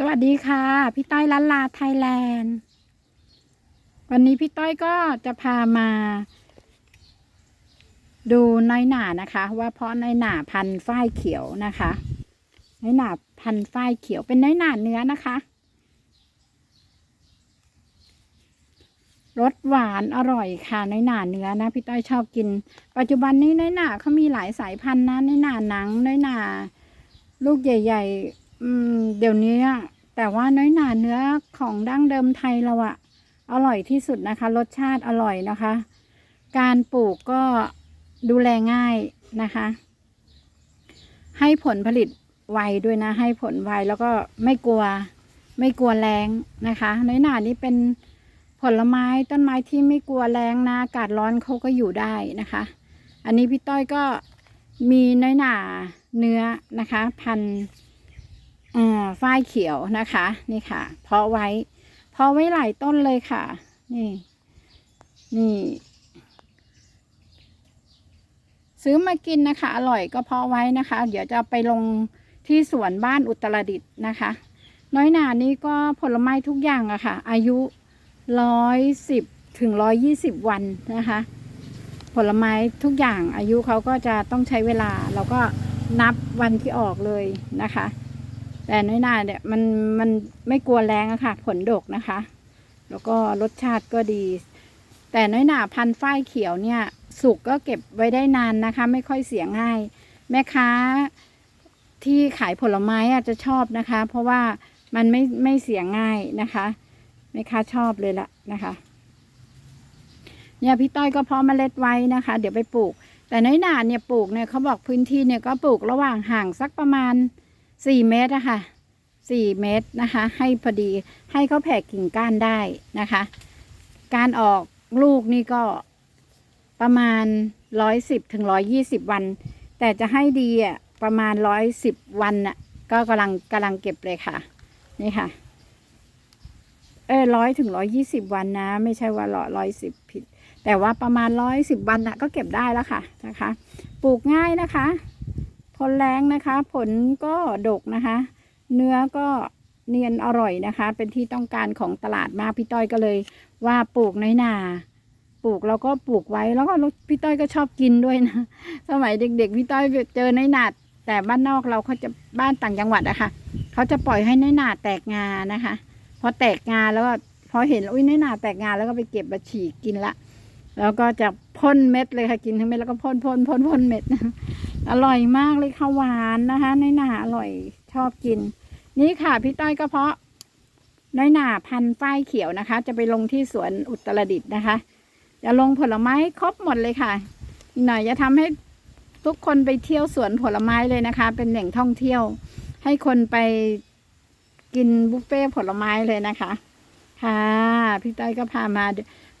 สวัสดีค่ะ พี่ต้อยลันลาไทยแลนด์ วันนี้พี่ต้อยก็จะพามา ดูน้อยหนานะคะ ว่าเพราะน้อยหนาพันฝ้ายเขียวนะคะน้อยหนาพันฝ้ายเขียวเป็นน้อยหนาเนื้อนะคะรสหวานอร่อยค่ะน้อยหนาเนื้อนะพี่ต้อยชอบกิน ปัจจุบันนี้น้อยหนาเขามีหลายสายพันธุ์นะน้อยหนาหนังน้อยหนาลูกใหญ่ ๆ อืม เดี๋ยวนี้อะแต่ว่าน้อยหนาเนื้อของดั้งเดิมไทยเราอะอร่อยที่สุดนะคะ รสชาติอร่อยนะคะ การปลูกก็ดูแลง่ายนะคะ ให้ผลผลิตไวด้วยนะ ให้ผลไวแล้วก็ไม่กลัว ไม่กลัวแรงนะคะน้อยหนานี้เป็นผลไม้ต้นไม้ที่ไม่กลัวแรงนะอากาศร้อนเขาก็อยู่ได้นะคะ อันนี้พี่ต้อยก็มีน้อยหนาเนื้อนะคะ พันธุ์ ฝ้ายเขียวนะคะ นี่ค่ะ เพาะไว้ เพาะไว้หลายต้นเลยค่ะ นี่ นี่ ซื้อมากินนะคะ อร่อยก็เพาะไว้นะคะ เดี๋ยวจะไปลงที่สวนบ้านอุตรดิตถ์นะคะ น้อยหนานี่ก็ผลไม้ทุกอย่างอะค่ะ อายุร้อยสิบถึงร้อยยี่สิบวันนะคะ ผลไม้ทุกอย่างอายุเขาก็จะต้องใช้เวลา เราก็นับวันที่ออกเลยนะคะ แต่น้อยหนาเนี่ยมันมันไม่กลัวแรงอะค่ะ ผลดกนะคะ แล้วก็รสชาติก็ดี แต่น้อยหนาพันธุ์ฝ้ายเขียวเนี่ย สุกก็เก็บไว้ได้นานนะคะ ไม่ค่อยเสียง่าย แม่ค้าที่ขายผลไม้อาจจะชอบนะคะ เพราะว่ามันไม่ไม่เสียง่ายนะคะแม่ค้าชอบเลยละนะคะเนี่ยพี่ต้อยก็เพาะเมล็ดไว้นะคะ เดี๋ยวไปปลูก แต่น้อยหนาเนี่ยปลูกเนี่ยเขาบอกพื้นที่เนี่ยก็ปลูกระหว่างห่างสักประมาณ สี่เมตรอะคะสี่เมตรนะคะ ให้พอดีให้เขาแผ่กิ่งก้านได้นะคะ การออกลูกนี่ก็ประมาณร้อยสิบถึงร้อยยี่สิบวัน แต่จะให้ดีอะประมาณร้อยสิบวันน่ะ ก็กำลังกำลังเก็บเลยค่ะ นี่ค่ะ เออร้อยถึงร้อยยี่สิบวันนะ ไม่ใช่ว่าร้อร้อยสิบผิด แต่ว่าประมาณร้อยสิบวันน่ะ ก็เก็บได้แล้วค่ะนะคะ ปลูกง่ายนะคะ ผลแรงนะคะ ผลก็ดกนะคะ เนื้อก็เนียนอร่อยนะคะ เป็นที่ต้องการของตลาดมากพี่ต้อยก็เลย ว่าปลูกในนาปลูกแล้วก็ปลูกไว้แล้วก็พี่ต้อยก็ชอบกินด้วยนะสมัยเด็ก ๆ พี่ต้อยเจอในนาแต่บ้านนอกเราเขาจะบ้านต่างจังหวัดอะค่ะเขาจะปล่อยให้ในนาแตกงานะคะ พอแตกงาแล้วก็พอเห็นอุ้ยในนาแตกงาแล้วก็ไปเก็บมาฉีกกินละ แล้วก็จะพ่นเม็ดเลยค่ะกินทั้งเม็ดแล้วก็พ่นพ่นพ่นพ่นเม็ดอร่อยมากเลยค่ะหวานนะคะในหนาอร่อยชอบกิน นี่ค่ะพี่ต้อยก็เพาะน้อยหนาพันธุ์ฝ้ายเขียวนะคะ จะไปลงที่สวนอุตรดิตถ์นะคะ จะลงผลไม้ครบหมดเลยค่ะอีกหน่อยจะทำให้ทุกคนไปเที่ยวสวนผลไม้เลยนะคะ เป็นแหล่งท่องเที่ยว ให้คนไปกินบุฟเฟ่ผลไม้เลยนะคะ ค่ะ พี่ต้อยก็พามา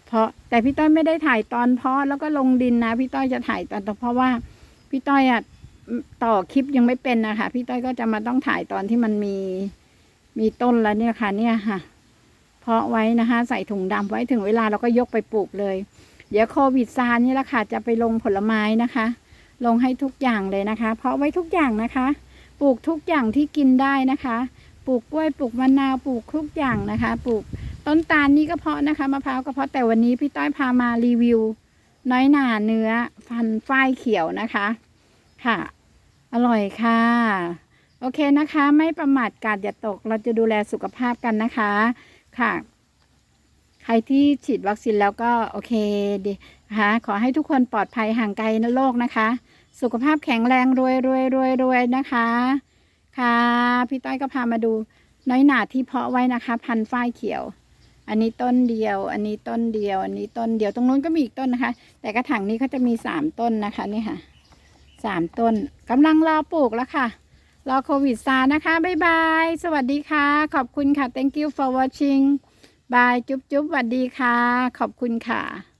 เพราะแต่พี่ต้อยไม่ได้ถ่ายตอนเพาะแล้วก็ลงดินนะ พี่ต้อยจะถ่ายตอนเพราะว่า พี่ต้อยอะต่อคลิปยังไม่เป็นนะคะพี่ต้อยก็จะมาต้องถ่ายตอนที่มันมีมีต้นแล้วเนี่ยค่ะ เนี่ยค่ะ เพาะไว้นะคะ ใส่ถุงดำไว้ถึงเวลาเราก็ยกไปปลูกเลย เดี๋ยวโควิดซานี่แหละค่ะจะไปลงผลไม้นะคะ ลงให้ทุกอย่างเลยนะคะ เพาะไว้ทุกอย่างนะคะ ปลูกทุกอย่างที่กินได้นะคะ ปลูกกล้วยปลูกมะนาวปลูกทุกอย่างนะคะ ปลูก ต้นตาลนี่ก็เพาะนะคะมะพร้าวก็เพาะแต่วันนี้พี่ต้อยพามารีวิว น้อยหนาเนื้อพันฝ้ายเขียวนะคะ ค่ะ อร่อยค่ะ โอเคนะคะ ไม่ประมาทกาดอย่าตก เราจะดูแลสุขภาพกันนะคะ ค่ะ ใครที่ฉีดวัคซีนแล้วก็โอเคดีนะคะขอให้ทุกคนปลอดภัยห่างไกลนโลกนะคะ สุขภาพแข็งแรงรวยรวยรวยรวยนะคะ ค่ะ พี่ต้อยก็พามาดูน้อยหนาที่เพาะไว้นะคะ พันฝ้ายเขียว อันนี้ต้นเดียว อันนี้ต้นเดียว อันนี้ต้นเดียว ตรงนู้นก็มีอีกต้นนะคะ แต่กระถางนี้เขาจะมีสามต้นนะคะนี่ค่ะสามต้นกำลังรอปลูกแล้วค่ะ รอโควิดซานะคะ บ๊ายบาย สวัสดีค่ะ ขอบคุณค่ะ thank you for watching บาย จุ๊บจุ๊บสวัสดีค่ะ ขอบคุณค่ะ